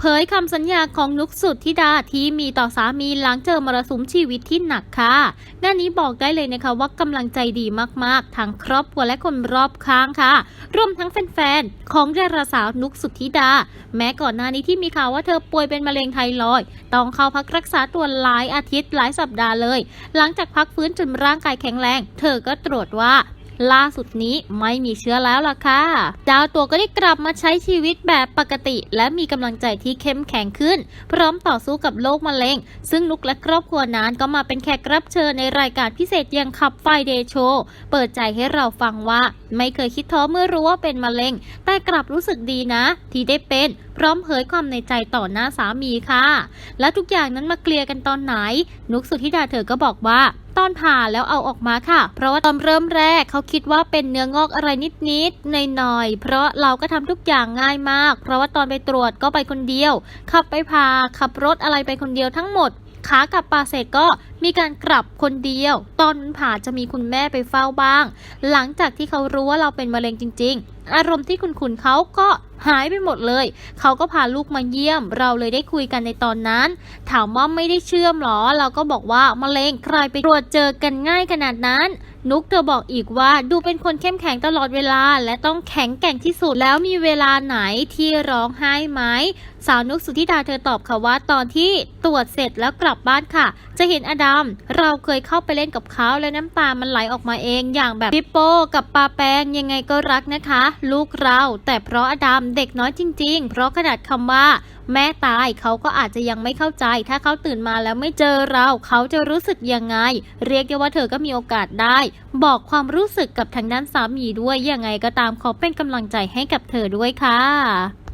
เผยคำสัญญาของนุกสุดธิดาที่มีต่อสามีหลังเจอมรสุมชีวิตที่หนักค่ะ งานนี้บอกได้เลยนะคะว่ากำลังใจดีมากๆ ทั้งครอบครัวและคนรอบข้างค่ะ รวมทั้งแฟนๆ ของดาราสาวนุกสุดธิดา แม้ก่อนหน้านี้ที่มีข่าวว่าเธอป่วยเป็นมะเร็งไทรอยด์ต้องเข้าพักรักษาตัวหลายอาทิตย์หลายสัปดาห์เลย หลังจากพักฟื้นจนร่างกายแข็งแรง เธอก็ตรวจว่า ล่าสุดนี้ไม่มีเชื้อแล้วล่ะค่ะดาวตัวก็ได้กลับมาใช้ชีวิตแบบปกติ และมีกำลังใจที่เข้มแข็งขึ้น พร้อมต่อสู้กับโรคมะเร็ง ซึ่งนุกและครอบครัวนั้นก็มาเป็นแขกรับเชิญในรายการพิเศษยังขับไฟเดโชเปิดใจให้เราฟังว่า ไม่เคยคิดท้อเมื่อรู้ว่าเป็นมะเร็ง แต่กลับรู้สึกดีนะ ที่ได้เป็นพร้อมเผยความในใจต่อหน้าสามีค่ะ และทุกอย่างนั้นมาเคลียร์กันตอนไหน นุกสุธิดาเธอก็บอกว่า ตอนผ่าแล้วเอาออกมาค่ะ เพราะว่าตอนเริ่มแรกเขาคิดว่าเป็นเนื้องอกอะไรนิดๆหน่อยๆเพราะเราก็ทำทุกอย่างง่ายมาก เพราะว่าตอนไปตรวจก็ไปคนเดียว ขับไปผ่าขับรถอะไรไปคนเดียวทั้งหมดขากลับปาเสร็จก็มีการกลับคนเดียว ตอนผ่าจะมีคุณแม่ไปเฝ้าบ้าง หลังจากที่เขารู้ว่าเราเป็นมะเร็งจริง ๆ อารมณ์ที่คุณขุนเขาก็หายไปหมดเลย เขาก็พาลูกมาเยี่ยม เราเลยได้คุยกันในตอนนั้น ถามว่าไม่ได้เชื่อมหรอ เราก็บอกว่ามะเร็งใครไปตรวจเจอกันง่ายขนาดนั้นนุกเธอบอกอีกว่าดูเป็นคนเข้มแข็งตลอดเวลา และต้องแข็งแกร่งที่สุดแล้วมีเวลาไหนที่ร้องไห้ไหมสาวนุกสุธิดาเธอตอบค่ะว่าตอนที่ตรวจเสร็จแล้วกลับบ้านค่ะ จะเห็นอดัมเราเคยเข้าไปเล่นกับเขาและน้ำตามันไหลออกมาเองอย่างแบบปิปโป้กับปาแปงยังไงก็รักนะคะลูกเรา แต่เพราะอดัมเด็กน้อยจริง ๆ เพราะขนาดคำว่า แม่ตายเขาก็อาจจะยังไม่เข้าใจ ถ้าเขาตื่นมาแล้วไม่เจอเรา เขาจะรู้สึกยังไง เรียกได้ว่าเธอก็มีโอกาสได้ บอกความรู้สึกกับทางด้านสามีด้วยยังไงก็ตามขอเป็นกำลังใจให้กับเธอด้วยค่ะ